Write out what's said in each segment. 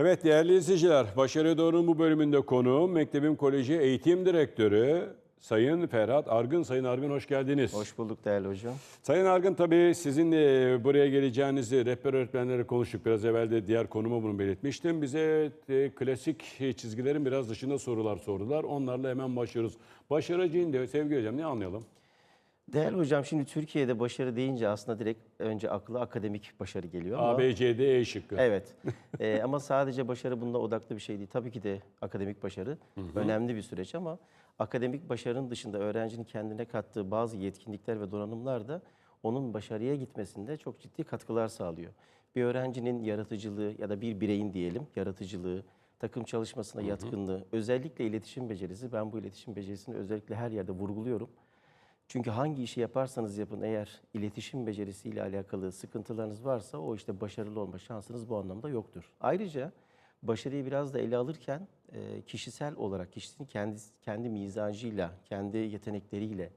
Evet değerli izleyiciler, Başarıya Doğru'nun bu bölümünde konuğum Mektebim Koleji Eğitim Direktörü Sayın Ferhat Argın. Sayın Argın hoş geldiniz. Hoş bulduk değerli hocam. Sayın Argın tabii sizin de buraya geleceğinizi rehber öğretmenlere konuştuk. Biraz evvel de diğer konuma bunu belirtmiştim. Bize e, klasik çizgilerin biraz dışında sorular sordular. Onlarla hemen başlıyoruz. Başarı deyince sevgili hocam ne anlayalım? Değerli hocam şimdi Türkiye'de başarı deyince aslında direkt önce akla akademik başarı geliyor ama A, B, C, D, E şıkkı. evet. Ee, ama sadece başarı bunda odaklı bir şey değil. Tabii ki de akademik başarı önemli bir süreç ama akademik başarının dışında öğrencinin kendine kattığı bazı yetkinlikler ve donanımlar da onun başarıya gitmesinde çok ciddi katkılar sağlıyor. Bir öğrencinin yaratıcılığı ya da bir bireyin diyelim yaratıcılığı, takım çalışmasına yatkınlığı, özellikle iletişim becerisi. Ben bu iletişim becerisini özellikle her yerde vurguluyorum. Çünkü hangi işi yaparsanız yapın eğer iletişim becerisiyle alakalı sıkıntılarınız varsa o işte başarılı olma şansınız bu anlamda yoktur. Ayrıca başarıyı biraz da ele alırken e, kişisel olarak kişinin kendi kendi mizacıyla, kendi yetenekleriyle,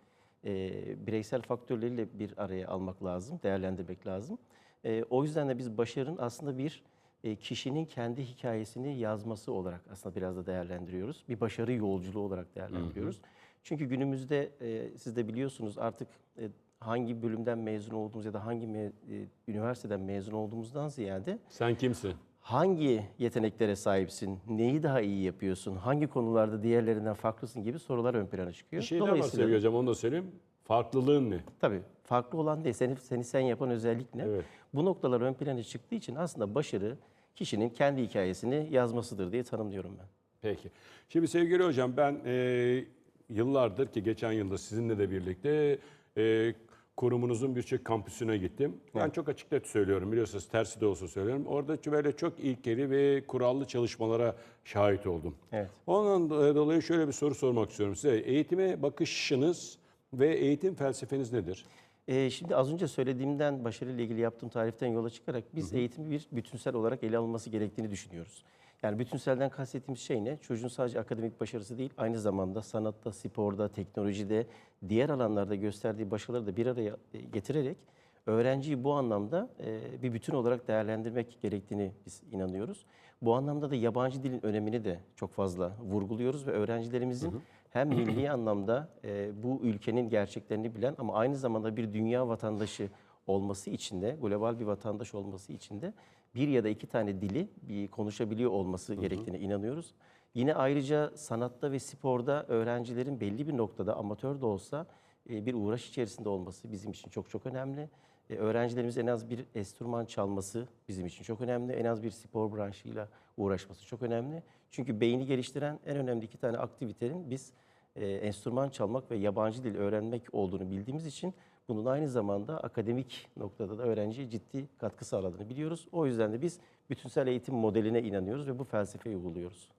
e, bireysel faktörleriyle bir araya almak lazım, değerlendirmek lazım. E, o yüzden de biz başarının aslında bir e, kişinin kendi hikayesini yazması olarak aslında biraz da değerlendiriyoruz. Bir başarı yolculuğu olarak değerlendiriyoruz. Çünkü günümüzde e, siz de biliyorsunuz artık e, hangi bölümden mezun olduğumuz ya da hangi me- e, üniversiteden mezun olduğumuzdan ziyade Sen kimsin? hangi yeteneklere sahipsin, neyi daha iyi yapıyorsun, hangi konularda diğerlerinden farklısın gibi sorular ön plana çıkıyor. Bir şey daha var sevgili hocam onu da söyleyeyim. Farklılığın ne? Tabii farklı olan değil, seni, seni sen yapan özellik ne? Evet. Bu noktalar ön plana çıktığı için aslında başarı kişinin kendi hikayesini yazmasıdır diye tanımlıyorum ben. Peki. Şimdi sevgili hocam ben e, yıllardır ki geçen yılda sizinle de birlikte e, kurumunuzun birçok kampüsüne gittim. Ben çok açık net söylüyorum biliyorsunuz tersi de olsa söylüyorum. Orada böyle çok ilkeli ve kurallı çalışmalara şahit oldum. Evet. Ondan dolayı şöyle bir soru sormak istiyorum size. Eğitime bakışınız ve eğitim felsefeniz nedir? Ee, şimdi az önce söylediğimden başarıyla ilgili yaptığım tariften yola çıkarak biz eğitimi bir bütünsel olarak ele alınması gerektiğini düşünüyoruz. Yani bütünselden kastettiğimiz şey ne? Çocuğun sadece akademik başarısı değil, aynı zamanda sanatta, sporda, teknolojide, diğer alanlarda gösterdiği başarıları da bir araya e, getirerek öğrenciyi bu anlamda e, bir bütün olarak değerlendirmek gerektiğini biz inanıyoruz. Bu anlamda da yabancı dilin önemini de çok fazla vurguluyoruz ve öğrencilerimizin hem milli anlamda e, bu ülkenin gerçeklerini bilen ama aynı zamanda bir dünya vatandaşı olması için de, global bir vatandaş olması için de bir ya da iki tane dili bir konuşabiliyor olması gerektiğine inanıyoruz. Yine ayrıca sanatta ve sporda öğrencilerin belli bir noktada amatör de olsa e, bir uğraş içerisinde olması bizim için çok çok önemli. E, Öğrencilerimiz en az bir enstrüman çalması bizim için çok önemli. En az bir spor branşıyla uğraşması çok önemli. Çünkü beyni geliştiren en önemli iki tane aktivitenin biz e, enstrüman çalmak ve yabancı dil öğrenmek olduğunu bildiğimiz için bunun aynı zamanda akademik noktada da öğrenciye ciddi katkı sağladığını biliyoruz. O yüzden de biz bütünsel eğitim modeline inanıyoruz ve bu felsefeyi uyguluyoruz.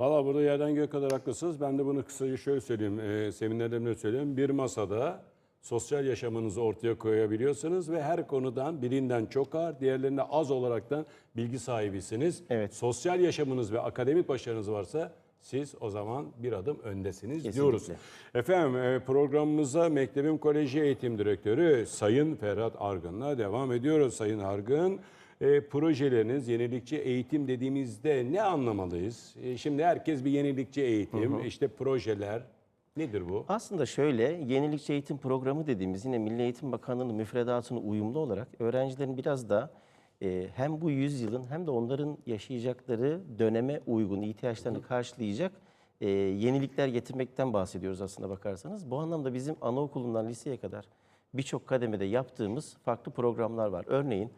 Valla burada yerden göğe kadar haklısınız. Ben de bunu kısaca şöyle söyleyeyim, e, seminerlerimde söyleyeyim. Bir masada sosyal yaşamınızı ortaya koyabiliyorsunuz ve her konudan birinden çok ağır, diğerlerinde az olaraktan bilgi sahibisiniz. Evet. Sosyal yaşamınız ve akademik başarınız varsa siz o zaman bir adım öndesiniz Kesinlikle. diyoruz. Efendim e, programımıza Mektebim Koleji Eğitim Direktörü Sayın Ferhat Argın'la devam ediyoruz. Sayın Argın, e, projeleriniz yenilikçi eğitim dediğimizde ne anlamalıyız? E, şimdi herkes bir yenilikçi eğitim, işte projeler nedir bu? Aslında şöyle, yenilikçi eğitim programı dediğimiz yine Milli Eğitim Bakanlığı'nın müfredatına uyumlu olarak öğrencilerin biraz da e, hem bu yüzyılın hem de onların yaşayacakları döneme uygun ihtiyaçlarını karşılayacak e, yenilikler getirmekten bahsediyoruz aslında bakarsanız. Bu anlamda bizim anaokulundan liseye kadar birçok kademede yaptığımız farklı programlar var. Örneğin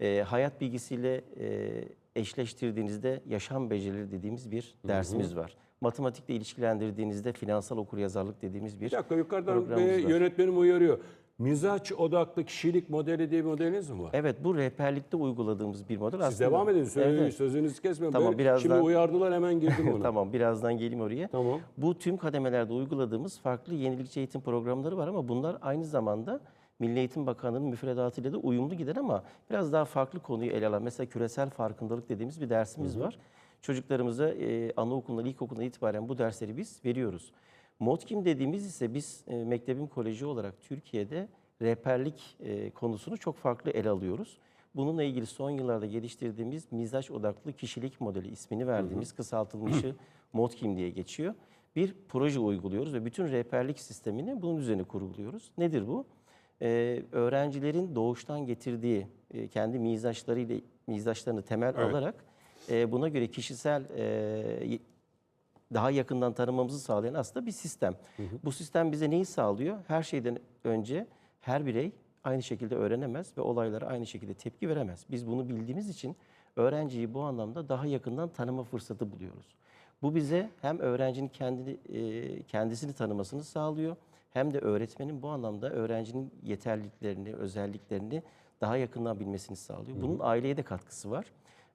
e, hayat bilgisiyle e, eşleştirdiğinizde yaşam becerileri dediğimiz bir dersimiz var. Matematikle ilişkilendirdiğinizde finansal okuryazarlık dediğimiz bir Bir dakika yukarıdan bir var. yönetmenim uyarıyor. Mizaç odaklı kişilik modeli diye bir modeliniz mi var? Evet bu rehberlikte uyguladığımız bir model Siz aslında. devam edin, söyle, Evet, sözünüzü kesmeyin. Tamam, birazdan- Şimdi uyardılar hemen girdim ona. tamam birazdan geleyim oraya. Tamam. Bu tüm kademelerde uyguladığımız farklı yenilikçi eğitim programları var ama bunlar aynı zamanda Milli Eğitim Bakanlığı'nın müfredatıyla da uyumlu giden ama biraz daha farklı konuyu ele alan mesela küresel farkındalık dediğimiz bir dersimiz var. Çocuklarımıza e, anaokulundan, ilkokulundan itibaren bu dersleri biz veriyoruz. Motkim dediğimiz ise biz e, Mektebim Koleji olarak Türkiye'de rehberlik e, konusunu çok farklı ele alıyoruz. Bununla ilgili son yıllarda geliştirdiğimiz mizaç odaklı kişilik modeli ismini verdiğimiz kısaltılmışı MODKİM diye geçiyor. Bir proje uyguluyoruz ve bütün rehberlik sistemini bunun üzerine kurguluyoruz. Nedir bu? Ee, öğrencilerin doğuştan getirdiği e, kendi mizaçlarıyla mizaçlarını temel Evet. alarak e, buna göre kişisel e, daha yakından tanımamızı sağlayan aslında bir sistem. Bu sistem bize neyi sağlıyor? Her şeyden önce her birey aynı şekilde öğrenemez ve olaylara aynı şekilde tepki veremez. Biz bunu bildiğimiz için öğrenciyi bu anlamda daha yakından tanıma fırsatı buluyoruz. Bu bize hem öğrencinin kendini e, kendisini tanımasını sağlıyor hem de öğretmenin bu anlamda öğrencinin yeterliliklerini, özelliklerini daha yakından bilmesini sağlıyor. Bunun aileye de katkısı var.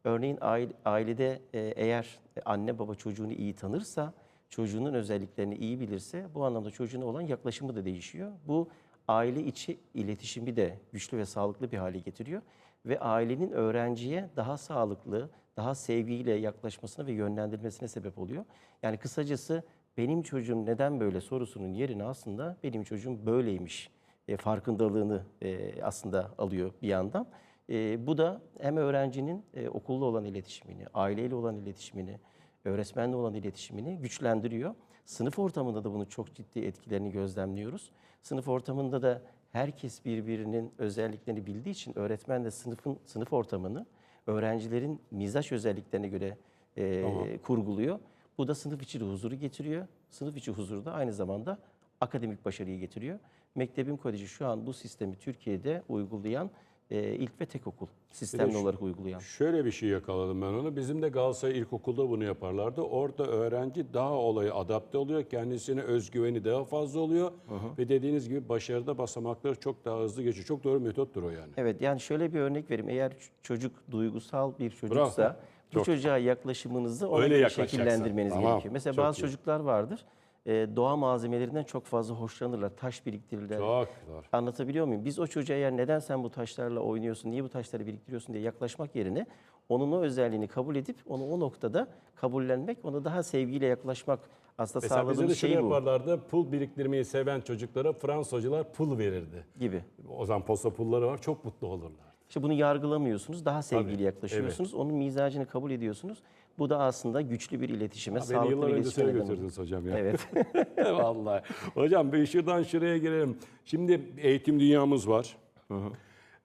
Örneğin aile- ailede e, eğer anne baba çocuğunu iyi tanırsa, çocuğunun özelliklerini iyi bilirse bu anlamda çocuğuna olan yaklaşımı da değişiyor. Bu aile içi iletişimi de güçlü ve sağlıklı bir hale getiriyor ve ailenin öğrenciye daha sağlıklı, daha sevgiyle yaklaşmasına ve yönlendirmesine sebep oluyor. Yani kısacası benim çocuğum neden böyle sorusunun yerine aslında benim çocuğum böyleymiş e, farkındalığını e, aslında alıyor bir yandan. E, bu da hem öğrencinin e, okulla olan iletişimini, aileyle olan iletişimini, öğretmenle olan iletişimini güçlendiriyor. Sınıf ortamında da bunun çok ciddi etkilerini gözlemliyoruz. Sınıf ortamında da herkes birbirinin özelliklerini bildiği için öğretmen de sınıfın sınıf ortamını öğrencilerin mizaç özelliklerine göre e, kurguluyor. Bu da sınıf içi huzuru getiriyor. Sınıf içi huzur da aynı zamanda akademik başarıyı getiriyor. Mektebim Koleji şu an bu sistemi Türkiye'de uygulayan e, ilk ve tek okul. Sistemli şu- olarak uygulayan. Şöyle bir şey yakaladım ben onu. Bizim de Galatasaray İlkokul'da bunu yaparlardı. Orada öğrenci daha olaya adapte oluyor. Kendisine özgüveni daha fazla oluyor. Ve dediğiniz gibi başarıda basamakları çok daha hızlı geçiyor. Çok doğru metottur o yani. Evet yani şöyle bir örnek vereyim. Eğer çocuk duygusal bir çocuksa bu Çok. çocuğa yaklaşımınızı ona Öyle şekillendirmeniz Tamam, gerekiyor. Mesela çok bazı iyi. çocuklar vardır. E, doğa malzemelerinden çok fazla hoşlanırlar. Taş biriktirirler. Çok doğru. Anlatabiliyor muyum? Biz o çocuğa eğer neden sen bu taşlarla oynuyorsun, niye bu taşları biriktiriyorsun diye yaklaşmak yerine onun o özelliğini kabul edip onu o noktada kabullenmek, ona daha sevgiyle yaklaşmak aslında Mesela bize de sağladığımız şunu şey bu yaparlardı. Pul biriktirmeyi seven çocuklara Fransızcılar pul verirdi. gibi. O zaman posta pulları var. Çok mutlu olurlar. İşte bunu yargılamıyorsunuz, daha sevgili yaklaşıyorsunuz. Onun mizacını kabul ediyorsunuz. Bu da aslında güçlü bir iletişime, Beni sağlıklı yıllar bir iletişime götürdünüz hocam ya. Evet. Vallahi. Hocam bir şuradan şuraya girelim. Şimdi eğitim dünyamız var.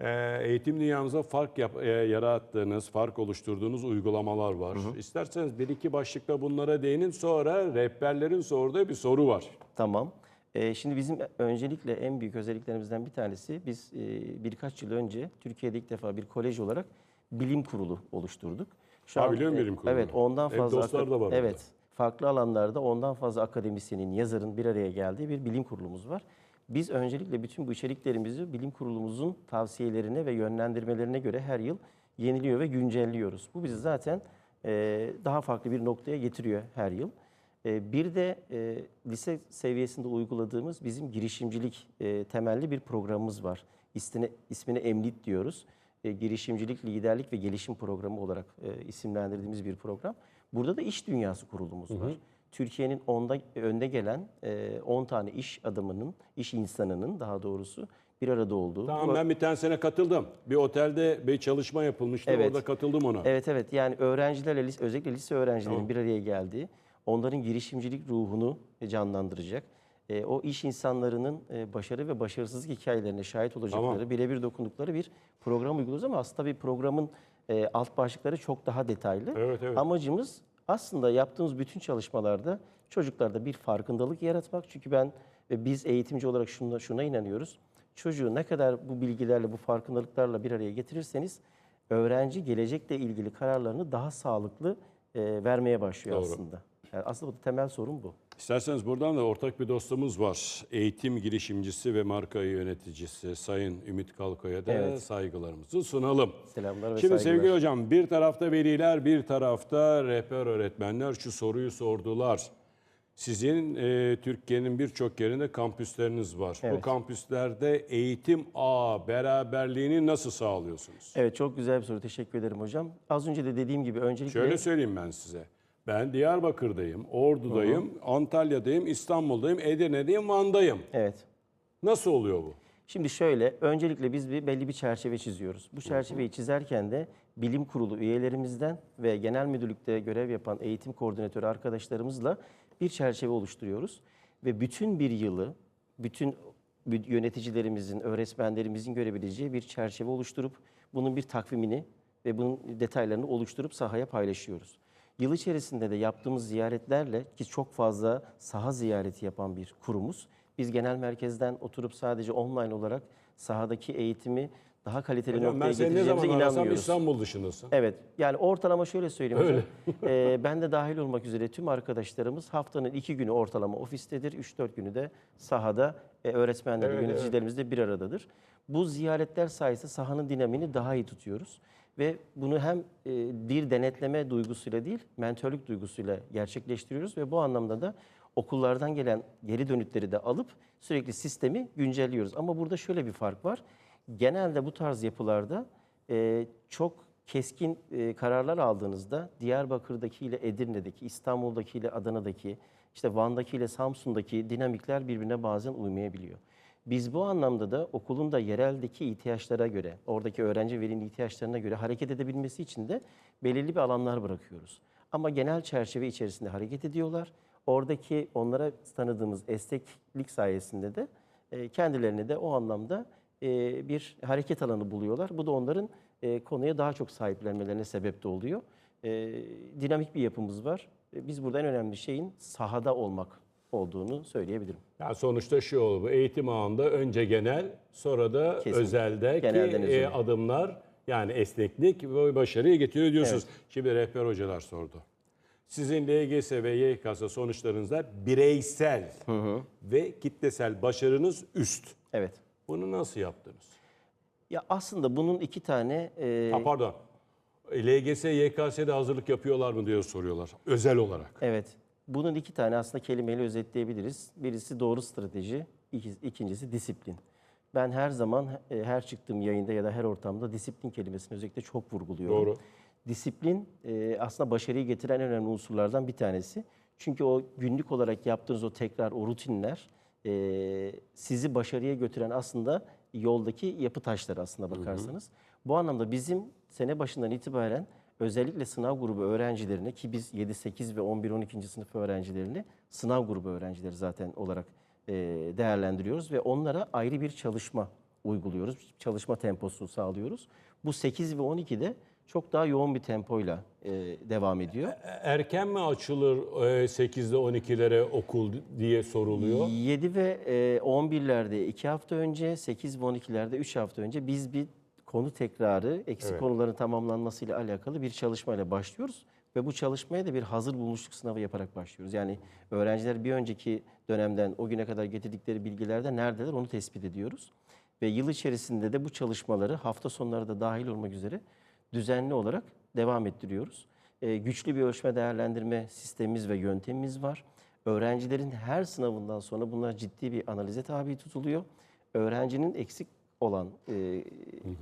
Ee, eğitim dünyamıza fark yap- e, yarattığınız, fark oluşturduğunuz uygulamalar var. İsterseniz bir iki başlıkla bunlara değinin. Sonra rehberlerin sorduğu bir soru var. Tamam. Ee, şimdi bizim öncelikle en büyük özelliklerimizden bir tanesi biz e, birkaç yıl önce Türkiye'de ilk defa bir kolej olarak bilim kurulu oluşturduk. Şu Ha, biliyorum e, bilim kurulu. Evet, ondan Ev fazla dostlar da var. Evet. Farklı alanlarda ondan fazla akademisyenin, yazarın bir araya geldiği bir bilim kurulumuz var. Biz öncelikle bütün bu içeriklerimizi bilim kurulumuzun tavsiyelerine ve yönlendirmelerine göre her yıl yeniliyor ve güncelliyoruz. Bu bizi zaten e, daha farklı bir noktaya getiriyor her yıl. E, Bir de lise seviyesinde uyguladığımız bizim girişimcilik temelli bir programımız var. İsmine, ismine Emlit diyoruz. E, girişimcilik, liderlik ve gelişim programı olarak e, isimlendirdiğimiz bir program. Burada da iş dünyası kurulumuz var. Türkiye'nin onda önde gelen e, 10 tane iş adamının, iş insanının daha doğrusu bir arada olduğu. Tamam ben bir tanesine katıldım. Bir otelde bir çalışma yapılmıştı. Evet. Orada katıldım ona. Evet evet yani öğrencilerle özellikle lise öğrencilerinin bir araya geldiği, onların girişimcilik ruhunu canlandıracak. E, o iş insanlarının e, başarı ve başarısızlık hikayelerine şahit olacakları, Tamam. birebir dokundukları bir program uyguluyoruz ama aslında bir programın e, alt başlıkları çok daha detaylı. Evet, evet. Amacımız aslında yaptığımız bütün çalışmalarda çocuklarda bir farkındalık yaratmak. Çünkü ben ve biz eğitimci olarak şuna, şuna inanıyoruz. Çocuğu ne kadar bu bilgilerle, bu farkındalıklarla bir araya getirirseniz öğrenci gelecekle ilgili kararlarını daha sağlıklı e, vermeye başlıyor Doğru. aslında. Yani aslında bu temel sorun bu. İsterseniz buradan da ortak bir dostumuz var. Eğitim girişimcisi ve marka yöneticisi Sayın Ümit Kalko'ya da Evet. saygılarımızı sunalım. Selamlar ve Şimdi saygılar. sevgili hocam bir tarafta veliler bir tarafta rehber öğretmenler şu soruyu sordular. Sizin e, Türkiye'nin birçok yerinde kampüsleriniz var. Bu Evet. kampüslerde eğitim ağ beraberliğini nasıl sağlıyorsunuz? Evet çok güzel bir soru. Teşekkür ederim hocam. Az önce de dediğim gibi öncelikle Şöyle söyleyeyim ben size. Ben Diyarbakır'dayım, Ordu'dayım, Antalya'dayım, İstanbul'dayım, Edirne'deyim, Van'dayım. evet. Nasıl oluyor bu? Şimdi şöyle, öncelikle biz bir belli bir çerçeve çiziyoruz. Bu çerçeveyi çizerken de bilim kurulu üyelerimizden ve genel müdürlükte görev yapan eğitim koordinatörü arkadaşlarımızla bir çerçeve oluşturuyoruz. Ve bütün bir yılı, bütün yöneticilerimizin, öğretmenlerimizin görebileceği bir çerçeve oluşturup bunun bir takvimini ve bunun detaylarını oluşturup sahaya paylaşıyoruz. Yıl içerisinde de yaptığımız ziyaretlerle ki çok fazla saha ziyareti yapan bir kurumuz. Biz genel merkezden oturup sadece online olarak sahadaki eğitimi daha kaliteli Hocam noktaya getireceğimize inanmıyoruz. İstanbul dışındasın. Evet. Yani ortalama şöyle söyleyeyim hocam. Ee, ben de dahil olmak üzere tüm arkadaşlarımız haftanın iki günü ortalama ofistedir. 3-4 günü de sahada e, öğretmenler, Evet, yöneticilerimiz de bir aradadır. Bu ziyaretler sayesinde sahanın dinamini daha iyi tutuyoruz. Ve bunu hem e, bir denetleme duygusuyla değil, mentörlük duygusuyla gerçekleştiriyoruz. Ve bu anlamda da okullardan gelen geri dönütleri de alıp sürekli sistemi güncelliyoruz. Ama burada şöyle bir fark var. Genelde bu tarz yapılarda e, çok keskin e, kararlar aldığınızda Diyarbakır'daki ile Edirne'deki, İstanbul'daki ile Adana'daki, işte Van'daki ile Samsun'daki dinamikler birbirine bazen uymayabiliyor. Biz bu anlamda da okulun da yereldeki ihtiyaçlara göre, oradaki öğrenci velinin ihtiyaçlarına göre hareket edebilmesi için de belirli bir alanlar bırakıyoruz. Ama genel çerçeve içerisinde hareket ediyorlar. Oradaki onlara tanıdığımız esneklik sayesinde de e, kendilerini de o anlamda e, bir hareket alanı buluyorlar. Bu da onların e, konuya daha çok sahiplenmelerine sebep de oluyor. Dinamik bir yapımız var. Biz burada en önemli şeyin sahada olmak olduğunu söyleyebilirim. Yani sonuçta şu oldu bu eğitim ağında önce genel sonra da Kesinlikle. özeldeki e, adımlar yani esneklik ve başarıyı getiriyor diyorsunuz. Şimdi rehber hocalar sordu. Sizin LGS ve YKS sonuçlarınızda bireysel ve kitlesel başarınız üst. Evet. Bunu nasıl yaptınız? Ya aslında bunun iki tane e, Ha pardon. LGS, YKS'de hazırlık yapıyorlar mı diye soruyorlar. Özel olarak. evet. Bunun iki tane aslında kelimeyle özetleyebiliriz. Birisi doğru strateji, iki- ikincisi disiplin. Ben her zaman e, her çıktığım yayında ya da her ortamda disiplin kelimesini özellikle çok vurguluyorum. Doğru. Disiplin e, aslında başarıyı getiren en önemli unsurlardan bir tanesi. Çünkü o günlük olarak yaptığınız o tekrar, o rutinler e, sizi başarıya götüren aslında yoldaki yapı taşları aslında bakarsanız. Bu anlamda bizim sene başından itibaren özellikle sınav grubu öğrencilerine ki biz 7, 8 ve 11, 12. sınıf öğrencilerini sınav grubu öğrencileri zaten olarak e, değerlendiriyoruz ve onlara ayrı bir çalışma uyguluyoruz. Çalışma temposu sağlıyoruz. Bu 8 ve 12'de çok daha yoğun bir tempoyla e, devam ediyor. Erken mi açılır e, 8'de 12'lere okul diye soruluyor? 7 ve e, 11'lerde 2 hafta önce, 8 ve 12'lerde 3 hafta önce biz bir konu tekrarı, eksik Evet. konuların tamamlanmasıyla alakalı bir çalışmayla başlıyoruz. Ve bu çalışmaya da bir hazır bulmuşluk sınavı yaparak başlıyoruz. Yani öğrenciler bir önceki dönemden o güne kadar getirdikleri bilgilerde neredeler onu tespit ediyoruz. Ve yıl içerisinde de bu çalışmaları hafta sonları da dahil olmak üzere düzenli olarak devam ettiriyoruz. Ee, güçlü bir ölçme değerlendirme sistemimiz ve yöntemimiz var. Öğrencilerin her sınavından sonra bunlar ciddi bir analize tabi tutuluyor. Öğrencinin eksik olan e,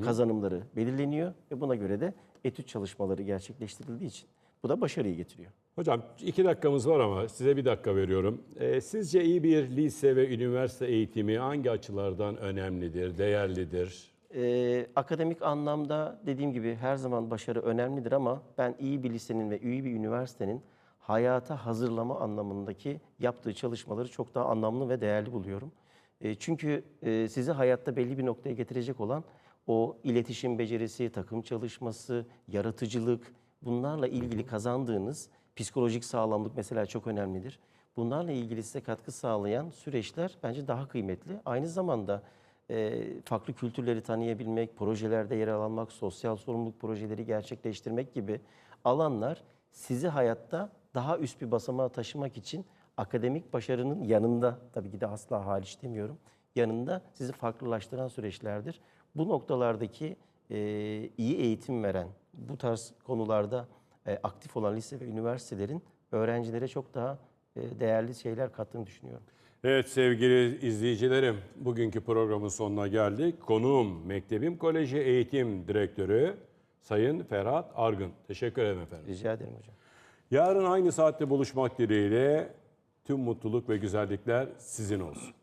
kazanımları belirleniyor ve buna göre de etüt çalışmaları gerçekleştirildiği için bu da başarıyı getiriyor. Hocam iki dakikamız var ama size bir dakika veriyorum. Ee, sizce iyi bir lise ve üniversite eğitimi hangi açılardan önemlidir, değerlidir? Ee, akademik anlamda dediğim gibi her zaman başarı önemlidir ama ben iyi bir lisenin ve iyi bir üniversitenin hayata hazırlama anlamındaki yaptığı çalışmaları çok daha anlamlı ve değerli buluyorum. Ee, çünkü e, sizi hayatta belli bir noktaya getirecek olan o iletişim becerisi, takım çalışması, yaratıcılık bunlarla ilgili kazandığınız psikolojik sağlamlık mesela çok önemlidir. Bunlarla ilgili size katkı sağlayan süreçler bence daha kıymetli. Aynı zamanda e, farklı kültürleri tanıyabilmek, projelerde yer almak, sosyal sorumluluk projeleri gerçekleştirmek gibi alanlar sizi hayatta daha üst bir basamağa taşımak için akademik başarının yanında, tabii ki de asla hariç demiyorum, yanında sizi farklılaştıran süreçlerdir. Bu noktalardaki e, iyi eğitim veren, bu tarz konularda e, aktif olan lise ve üniversitelerin öğrencilere çok daha e, değerli şeyler kattığını düşünüyorum. Evet sevgili izleyicilerim, bugünkü programın sonuna geldik. Konuğum Mektebim Koleji Eğitim Direktörü Sayın Ferhat Argın. Teşekkür ederim efendim. Rica ederim hocam. Yarın aynı saatte buluşmak dileğiyle tüm mutluluk ve güzellikler sizin olsun.